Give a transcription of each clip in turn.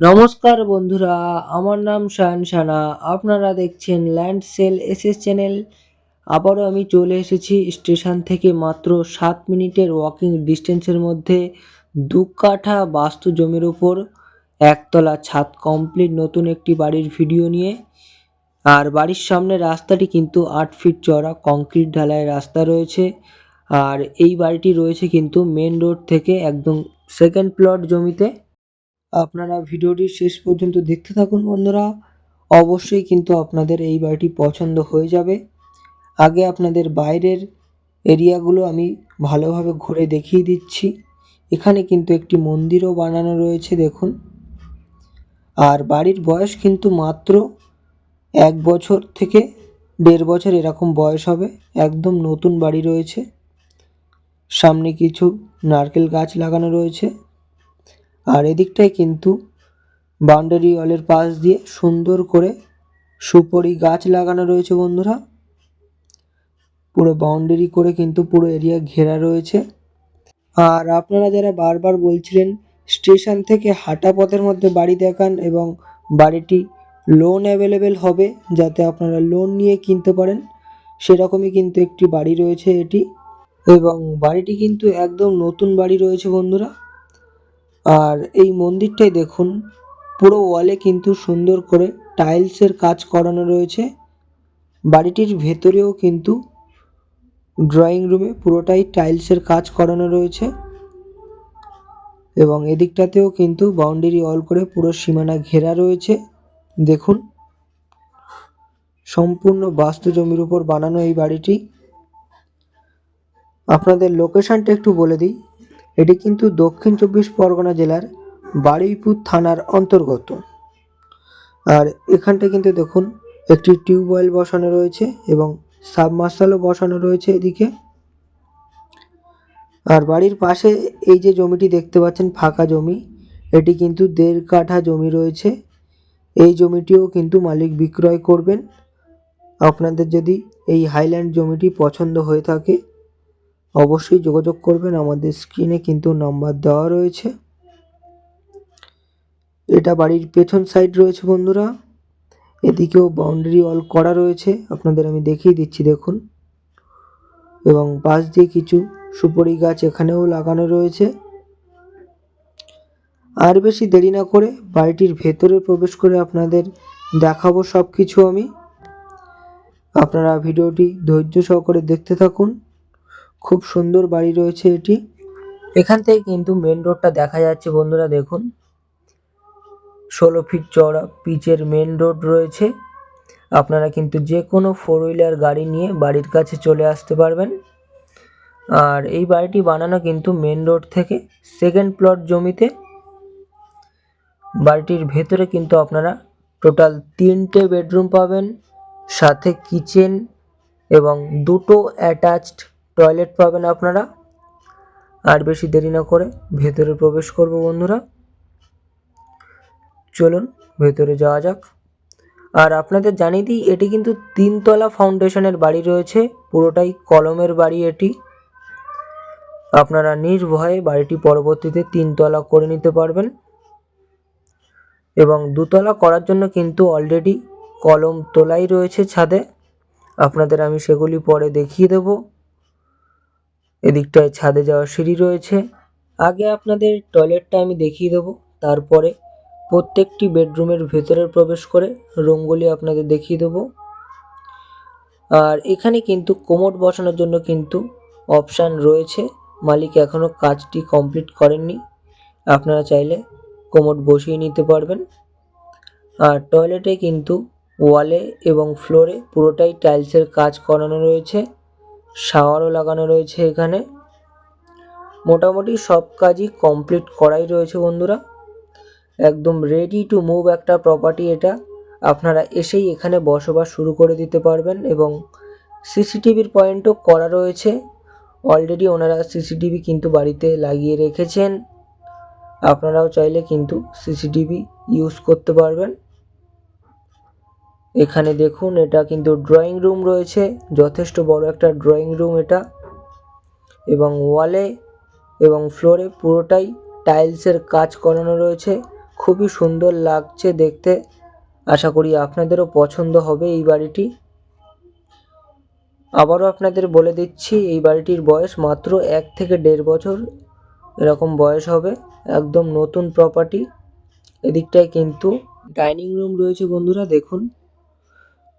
নমস্কার বন্ধুরা, আমার নাম শায়ন সানা। আপনারা দেখছেন ল্যান্ড সেল এসএস চ্যানেল। আবারও আমি চলে এসেছি স্টেশন থেকে মাত্র সাত মিনিটের ওয়াকিং ডিস্টেন্সের মধ্যে। দু কাঠা বাস্তু জমির উপর, একতলা ছাদ কমপ্লিট নতুন একটি বাড়ির ভিডিও নিয়ে। আর বাড়ির সামনে রাস্তাটি কিন্তু আট ফিট চড়া কংক্রিট ঢালাই রাস্তা রয়েছে। আর এই বাড়িটি রয়েছে কিন্তু মেন রোড থেকে একদম সেকেন্ড প্লট জমিতে। আপনারা ভিডিওটি শেষ পর্যন্ত দেখতে থাকুন বন্ধুরা। অবশ্যই কিন্তু আপনাদের এই বাড়িটি পছন্দ হয়ে যাবে। আগে আপনাদের বাইরের এরিয়াগুলো আমি ভালোভাবে ঘুরে দেখিয়ে দিচ্ছি। এখানে কিন্তু একটি মন্দিরও বানানো রয়েছে, দেখুন। আর বাড়ির বয়স কিন্তু মাত্র এক বছর থেকে দেড় বছর এরকম বয়স হবে। একদম নতুন বাড়ি রয়েছে। সামনে কিছু নারকেল গাছ লাগানো রয়েছে। আর এদিকটায় কিন্তু বাউন্ডারি ওয়ালের পাশ দিয়ে সুন্দর করে সুপরি গাছ লাগানো রয়েছে বন্ধুরা। পুরো বাউন্ডারি করে কিন্তু পুরো এরিয়া ঘেরা রয়েছে। আর আপনারা যারা বারবার বলছিলেন স্টেশন থেকে হাঁটা পথের মধ্যে বাড়ি দেখান এবং বাড়িটি লোন অ্যাভেলেবেল হবে যাতে আপনারা লোন নিয়ে কিনতে পারেন, সেরকমই কিন্তু একটি বাড়ি রয়েছে এটি। এবং বাড়িটি কিন্তু একদম নতুন বাড়ি রয়েছে বন্ধুরা। আর এই মন্দিরটাই দেখুন, পুরো ওয়ালে কিন্তু সুন্দর করে টাইলসের কাজ করানো রয়েছে। বাড়িটির ভেতরেও কিন্তু ড্রয়িং রুমে পুরোটাই টাইলসের কাজ করানো রয়েছে এবং এদিকটাতেও কিন্তু বাউন্ডারি অল করে পুরো সীমানা ঘেরা রয়েছে। দেখুন, সম্পূর্ণ বাস্তু জমির উপর বানানো এই বাড়িটি। আপনাদের লোকেশনটা একটু বলে দিই। এটি কিন্তু দক্ষিণ চব্বিশ পরগনা জেলার বারুইপুর থানার অন্তর্গত। আর এখানটা কিন্তু দেখুন, একটি টিউবওয়েল বসানো রয়েছে এবং সাবমার্শালও বসানো রয়েছে এদিকে। আর বাড়ির পাশে এই যে জমিটি দেখতে পাচ্ছেন, ফাঁকা জমি, এটি কিন্তু দেড় কাঠা জমি রয়েছে। এই জমিটিও কিন্তু মালিক বিক্রয় করবেন। আপনাদের যদি এই হাইল্যান্ড জমিটি পছন্দ হয়ে থাকে অবশ্যই যোগাযোগ করবেন। আমাদের স্ক্রিনে কিন্তু নাম্বার দেওয়া রয়েছে। এটা বাড়ির পেছন সাইড রয়েছে বন্ধুরা। এদিকেও বাউন্ডারি ওয়াল করা রয়েছে। আপনাদের আমি দেখিয়ে দিচ্ছি, দেখুন। এবং পাশ দিয়ে কিছু সুপারি গাছ এখানেও লাগানো রয়েছে। আর বেশি দেরি না করে বাড়িটির ভেতরে প্রবেশ করে আপনাদের দেখাবো সব কিছু আমি। আপনারা ভিডিওটি ধৈর্য সহকারে দেখতে থাকুন। খুব সুন্দর বাড়ি রয়েছে এটি। এখান থেকে কিন্তু মেন রোডটা দেখা যাচ্ছে বন্ধুরা, দেখুন। ষোলো ফিট চওড়া পিচের মেন রোড রয়েছে। আপনারা কিন্তু যে কোনো ফোর হুইলার গাড়ি নিয়ে বাড়ির কাছে চলে আসতে পারবেন। আর এই বাড়িটি বানানো কিন্তু মেন রোড থেকে সেকেন্ড প্লট জমিতে। বাড়িটির ভেতরে কিন্তু আপনারা টোটাল তিনটে বেডরুম পাবেন, সাথে কিচেন এবং দুটো অ্যাটাচড টয়লেট পাবেন আপনারা। আর বেশি দেরি না করে ভেতরে প্রবেশ করব বন্ধুরা। চলুন, ভেতরে যাওয়া যাক। আর আপনাদের জানিয়ে দিই, এটি কিন্তু তিনতলা ফাউন্ডেশনের বাড়ি রয়েছে। পুরোটাই কলমের বাড়ি এটি। আপনারা নির্ভয়ে বাড়িটি পরবর্তীতে তিনতলা করে নিতে পারবেন। এবং দুতলা করার জন্য কিন্তু অলরেডি কলম তোলাই রয়েছে ছাদে। আপনাদের আমি সেগুলি পরে দেখিয়ে দেব। এদিকটায় ছাদে যাওয়ার সিঁড়ি রয়েছে। আগে আপনাদের টয়লেটটা আমি দেখিয়ে দেবো। তারপরে প্রত্যেকটি বেডরুমের ভেতরে প্রবেশ করে রুমগুলি আপনাদের দেখিয়ে দেবো। আর এখানে কিন্তু কোমোড বসানোর জন্য কিন্তু অপশান রয়েছে। মালিক এখনও কাজটি কমপ্লিট করেননি। আপনারা চাইলে কোমোড বসিয়ে নিতে পারবেন। আর টয়লেটে কিন্তু ওয়ালে এবং ফ্লোরে পুরোটাই টাইলসের কাজ করানো রয়েছে। শাওয়ারও লাগানো রয়েছে এখানে। মোটামুটি সব কাজই কমপ্লিট করাই রয়েছে বন্ধুরা। একদম রেডি টু মুভ একটা প্রপার্টি এটা। আপনারা এসেই এখানে বসবাস শুরু করে দিতে পারবেন এবং সিসিটিভির পয়েন্টও করা রয়েছে। অলরেডি ওনারা সিসিটিভি কিন্তু বাড়িতে লাগিয়ে রেখেছেন। আপনারাও চাইলে কিন্তু সিসিটিভি ইউজ করতে পারবেন। এখানে দেখুন, এটা কিন্তু ড্রয়িং রুম রয়েছে। যথেষ্ট বড় একটা ড্রয়িং রুম এটা। এবং ওয়ালে এবং ফ্লোরে পুরোটাই টাইলসের কাজ করানো রয়েছে। খুবই সুন্দর লাগছে দেখতে। আশা করি আপনাদেরও পছন্দ হবে এই বাড়িটি। আবারও আপনাদের বলে দিচ্ছি, এই বাড়িটির বয়স মাত্র এক থেকে দেড় বছর। এরকম বয়স হবে, একদম নতুন প্রপার্টি এদিকটায় কিন্তু ডাইনিং রুম রয়েছে বন্ধুরা, দেখুন।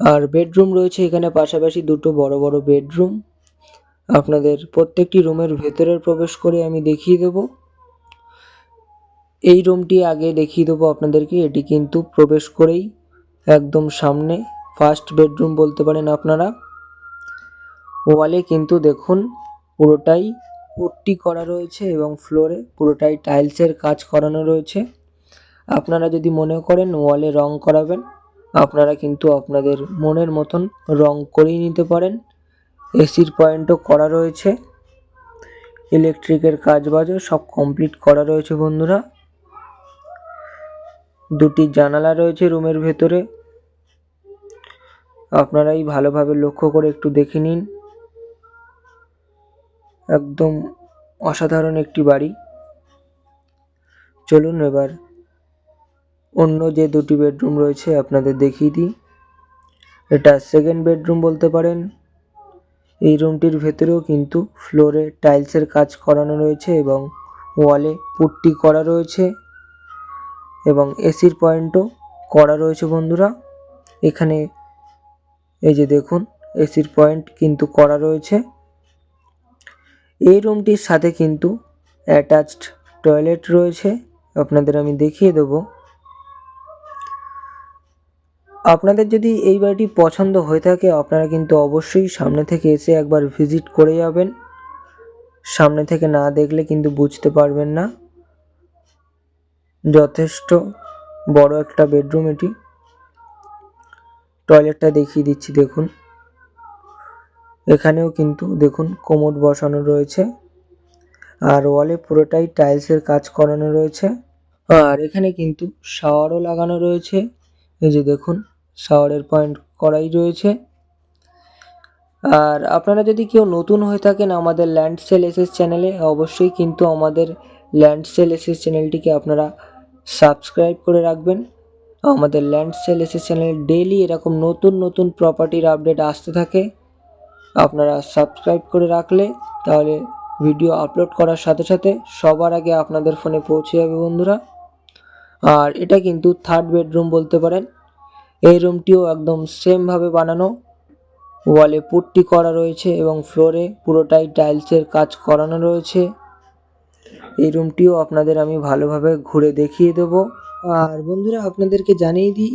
আর বেডরুম রয়েছে এখানে পাশাপাশি দুটো বড় বড় বেডরুম আপনাদের প্রত্যেকটি রুমের ভেতরের প্রবেশ করে আমি দেখিয়ে দেব। এই রুমটি আগে দেখিয়ে দেবো আপনাদেরকে, এটি কিন্তু প্রবেশ করেই একদম সামনে ফার্স্ট বেডরুম বলতে পারেন আপনারা। ওয়ালে কিন্তু দেখুন পুরোটাই পট্টি করা রয়েছে এবং ফ্লোরে পুরোটাই টাইলসের কাজ করানো রয়েছে। আপনারা যদি মনে করেন ওয়ালে রং করাবেন আপনারা কিন্তু আপনাদের মনের মতন রং করিয়ে নিতে পারেন। এসির পয়েন্টও করা রয়েছে। ইলেকট্রিকের কাজ বাজও সব কমপ্লিট করা রয়েছে বন্ধুরা। দুটি জানালা রয়েছে রুমের ভেতরে। আপনারাই ভালোভাবে লক্ষ্য করে একটু দেখে নিন। একদম অসাধারণ একটি বাড়ি। চলুন এবার অন্য যে দুটি বেডরুম রয়েছে আপনাদের দেখিয়ে দিই। এটা সেকেন্ড বেডরুম বলতে পারেন। এই রুমটির ভেতরেও কিন্তু ফ্লোরে টাইলসের কাজ করানো রয়েছে এবং ওয়ালে পুট্টি করা রয়েছে এবং এসির পয়েন্টও করা রয়েছে বন্ধুরা। এখানে এই যে দেখুন এসির পয়েন্ট কিন্তু করা রয়েছে। এই রুমটির সাথে কিন্তু অ্যাটাচড টয়লেট রয়েছে। আপনাদের আমি দেখিয়ে দেবো। আপনাদের যদি এই বাড়িটি পছন্দ হয়ে থাকে, আপনারা কিন্তু অবশ্যই সামনে থেকে এসে একবার ভিজিট করে যাবেন। সামনে থেকে না দেখলে কিন্তু বুঝতে পারবেন না। যথেষ্ট বড় একটা বেডরুম এটি। টয়লেটটা দেখিয়ে দিচ্ছি, দেখুন। এখানেও কিন্তু, দেখুন কোমোড বসানো রয়েছে। আর ওয়ালে পুরোটাই টাইলসের কাজ করানো রয়েছে। আর এখানে কিন্তু শাওয়ারও লাগানো রয়েছে। এই যে দেখুন শাওয়ারের পয়েন্ট করাই রয়েছে। আর আপনারা যদি কেউ নতুন হয়ে থাকেন আমাদের ল্যান্ড সেল এসএস চ্যানেলে, অবশ্যই কিন্তু আমাদের ল্যান্ড সেল এসএস চ্যানেলটিকে আপনারা সাবস্ক্রাইব করে রাখবেন। আমাদের ল্যান্ড সেল এসএস চ্যানেলে ডেইলি এরকম নতুন নতুন প্রপার্টির আপডেট আসতে থাকে। আপনারা সাবস্ক্রাইব করে রাখলে তাহলে ভিডিও আপলোড করার সাথে সাথে সবার আগে আপনাদের ফোনে পৌঁছে যাবে বন্ধুরা। আর এটা কিন্তু থার্ড বেডরুম বলতে পারেন। এই রুমটিও একদম সেমভাবে বানানো। ওয়ালে পুট্টি করা রয়েছে এবং ফ্লোরে পুরোটাই টাইলসের কাজ করানো রয়েছে। এই রুমটিও আপনাদের আমি ভালোভাবে ঘুরে দেখিয়ে দেব। আর বন্ধুরা, আপনাদেরকে জানিয়ে দিই,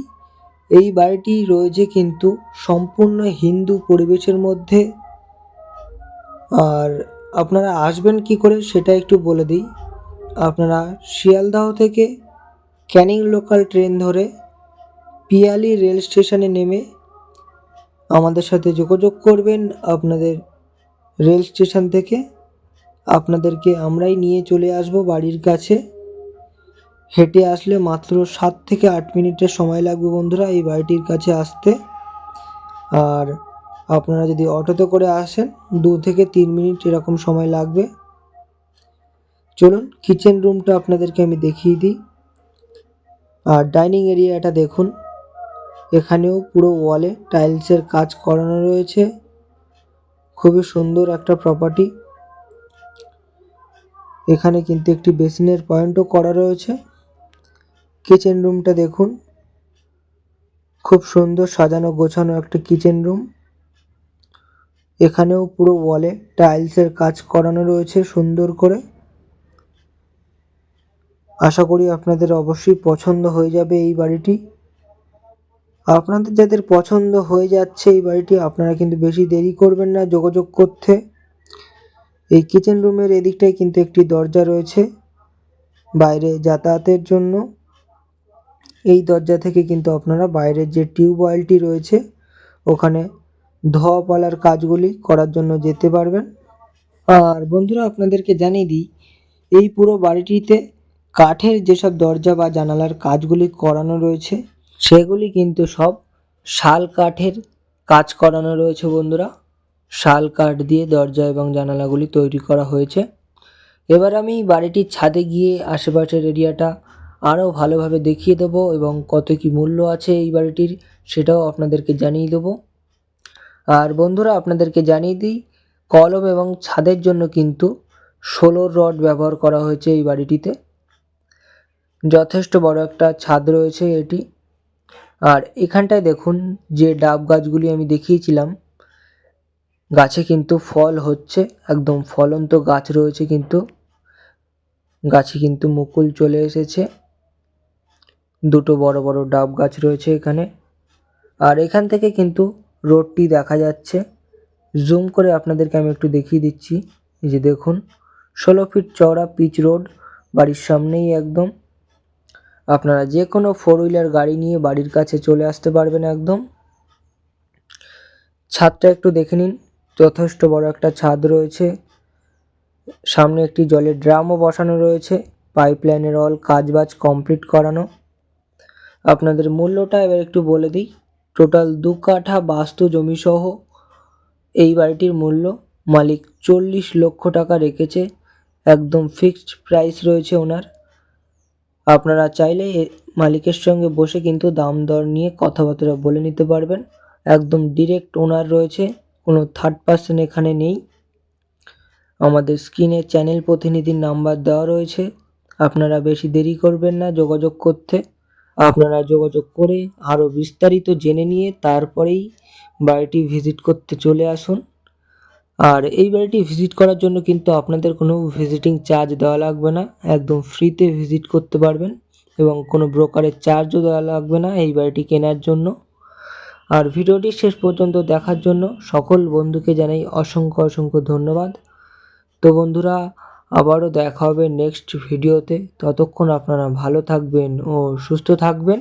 এই বাড়িটি রয়েছে কিন্তু সম্পূর্ণ হিন্দু পরিবেশের মধ্যে। আর আপনারা আসবেন কি করে সেটা একটু বলে দিই। আপনারা শিয়ালদাহ থেকে ক্যানিং লোকাল ট্রেন ধরে পিয়ালি রেল স্টেশনে নেমে আমাদের সাথে যোগাযোগ করবেন আপনাদের রেল স্টেশন থেকে। আপনাদেরকে আমরাই নিয়ে চলে আসব বাড়ির কাছে। হেঁটে আসলে মাত্র সাত থেকে আট মিনিটের সময় লাগবে বন্ধুরা এই বাড়িটির কাছে আসতে। আর আপনারা যদি অটোতে করে আসেন, দু থেকে তিন মিনিট এরকম সময় লাগবে। চলুন কিচেন রুমটা আপনাদেরকে আমি দেখিয়ে দিই। আর ডাইনিং এরিয়াটা দেখুন। এখানেও পুরো ওয়ালে টাইলসের কাজ করানো রয়েছে। খুবই সুন্দর একটা প্রপার্টি এখানে কিন্তু একটি বেসিনের পয়েন্টও করা রয়েছে। কিচেন রুমটা দেখুন। খুব সুন্দর সাজানো গোছানো একটা কিচেন রুম এখানেও পুরো ওয়ালে টাইলসের কাজ করানো রয়েছে সুন্দর করে। আশা করি আপনাদের অবশ্যই পছন্দ হয়ে যাবে এই বাড়িটি। আপনাদের যাদের পছন্দ হয়ে যাচ্ছে এই বাড়িটি, আপনারা কিন্তু বেশি দেরি করবেন না যোগাযোগ করতে। এই কিচেন রুমের এদিকটায় কিন্তু একটি দরজা রয়েছে, বাইরে যাতায়াতের জন্য। এই দরজা থেকে কিন্তু আপনারা বাইরের যে টিউবওয়েলটি রয়েছে, ওখানে ধোয়া পালার কাজগুলি করার জন্য যেতে পারবেন। আর বন্ধুরা, আপনাদেরকে জানিয়ে দিই, এই পুরো বাড়িটিতে কাঠের যেসব দরজা বা জানালার কাজগুলি করানো রয়েছে সেগুলি কিন্তু সব শাল কাঠের কাজ করানো রয়েছে বন্ধুরা। শাল কাঠ দিয়ে দরজা এবং জানালাগুলি তৈরি করা হয়েছে। এবার আমি বাড়িটির ছাদে গিয়ে আশেপাশের এরিয়াটা আরও ভালোভাবে দেখিয়ে দেবো এবং কত কী মূল্য আছে এই বাড়িটির সেটাও আপনাদেরকে জানিয়ে দেবো। আর বন্ধুরা, আপনাদেরকে জানিয়ে দিই, কলম এবং ছাদের জন্য কিন্তু ষোলোর রড ব্যবহার করা হয়েছে এই বাড়িটিতে। যথেষ্ট বড় একটা ছাদ রয়েছে এটি। আর এখানটায় দেখুন যে ডাব গাছগুলি আমি দেখিয়েছিলাম, গাছে কিন্তু ফল হচ্ছে, একদম ফলন্ত গাছ রয়েছে কিন্তু। গাছে কিন্তু মুকুল চলে এসেছে। দুটো বড় বড় ডাব গাছ রয়েছে এখানে। আর এখান থেকে কিন্তু রোডটি দেখা যাচ্ছে। জুম করে আপনাদেরকে আমি একটু দেখিয়ে দিচ্ছি। যে দেখুন, ষোলো ফিট চওড়া পিচ রোড, বাড়ির সামনেই একদম। আপনারা যে কোনো ফোর হুইলার গাড়ি নিয়ে বাড়ির কাছে চলে আসতে পারবেন একদম। ছাদটা একটু দেখে নিন, যথেষ্ট বড় একটা ছাদ রয়েছে। সামনে একটি জলের ড্রামও বসানো রয়েছে পাইপ লাইনের অল কাজবাজ কমপ্লিট করানো। আপনাদের মূল্যটা এবার একটু বলে দিই টোটাল দু কাঠা বাস্তু জমি সহ এই বাড়িটির মূল্য মালিক চল্লিশ লক্ষ টাকা রেখেছে, একদম ফিক্সড প্রাইস রয়েছে ওনার। আপনারা চাইলে মালিকের সঙ্গে বসে কিন্তু দাম দর নিয়ে কথাবার্তা বলে নিতে পারবেন। একদম ডিরেক্ট ওনার রয়েছে, কোনো থার্ড পার্সন এখানে নেই। আমাদের স্ক্রিনে চ্যানেল প্রতিনিধির নাম্বার দেওয়া রয়েছে। আপনারা বেশি দেরি করবেন না যোগাযোগ করতে। আপনারা যোগাযোগ করে আরও বিস্তারিত জেনে নিয়ে তারপরেই বাড়িটি ভিজিট করতে চলে আসুন। আর এই বাড়িটি ভিজিট করার জন্য কিন্তু আপনাদের কোনো ভিজিটিং চার্জ দেওয়া লাগবে না। একদম ফ্রিতে ভিজিট করতে পারবেন এবং কোনো ব্রোকারের চার্জও দেওয়া লাগবে না এই বাড়িটি কেনার জন্য। আর ভিডিওটি শেষ পর্যন্ত দেখার জন্য সকল বন্ধুকে জানাই অসংখ্য অসংখ্য ধন্যবাদ। তো বন্ধুরা, আবারও দেখা হবে নেক্সট ভিডিওতে ততক্ষণ আপনারা ভালো থাকবেন ও সুস্থ থাকবেন।